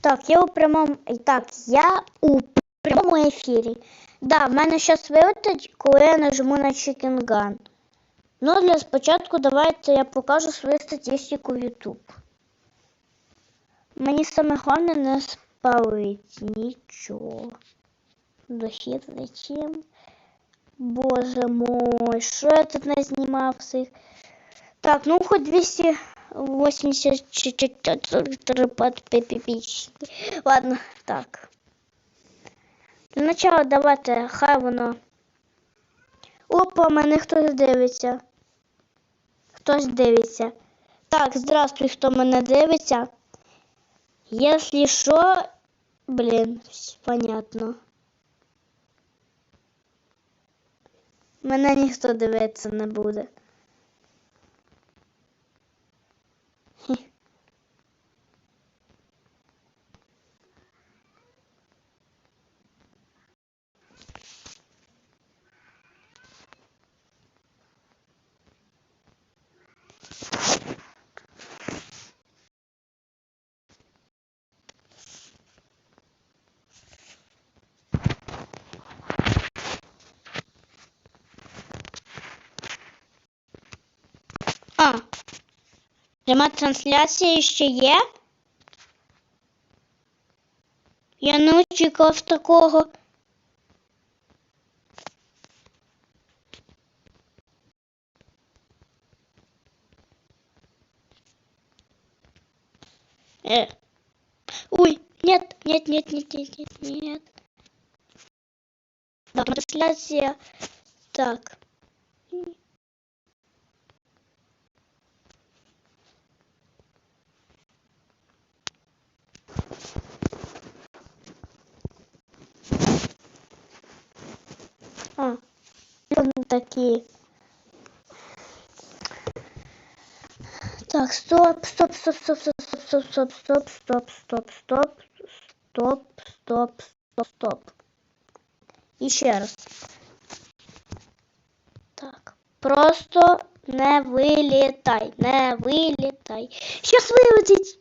Так, я у прямому так, я у прямому ефірі. Да, в мене щас вилетить, коли я нажму на Chicken Gun. Ну, для спочатку давайте я покажу свою статистику в YouTube. Мені саме головне не спалить нічого. Дохід зачем? Боже мой, що я тут не знімав всіх? Так, ну хоч 200. 84 подписчики. Ладно, так. Для начала давайте, хай воно. Опа, мене хтось дивиться. Хтось дивиться. Так, здравствуй, хто мене дивиться. Якщо що, блін, понятно. Мене ніхто дивитися не буде. А, пряма трансляція ще є? Я не очікував такого. Э. Ой, нет, нет, нет, нет, нет, нет, нет. Так, трансляция. Так. А, он такие. Так, стоп, стоп, стоп, стоп, стоп, стоп, стоп, стоп, стоп, стоп, стоп, стоп, стоп, стоп, стоп. І ще раз. Так. Просто не вилітай, не вилітай. Щас вилетить.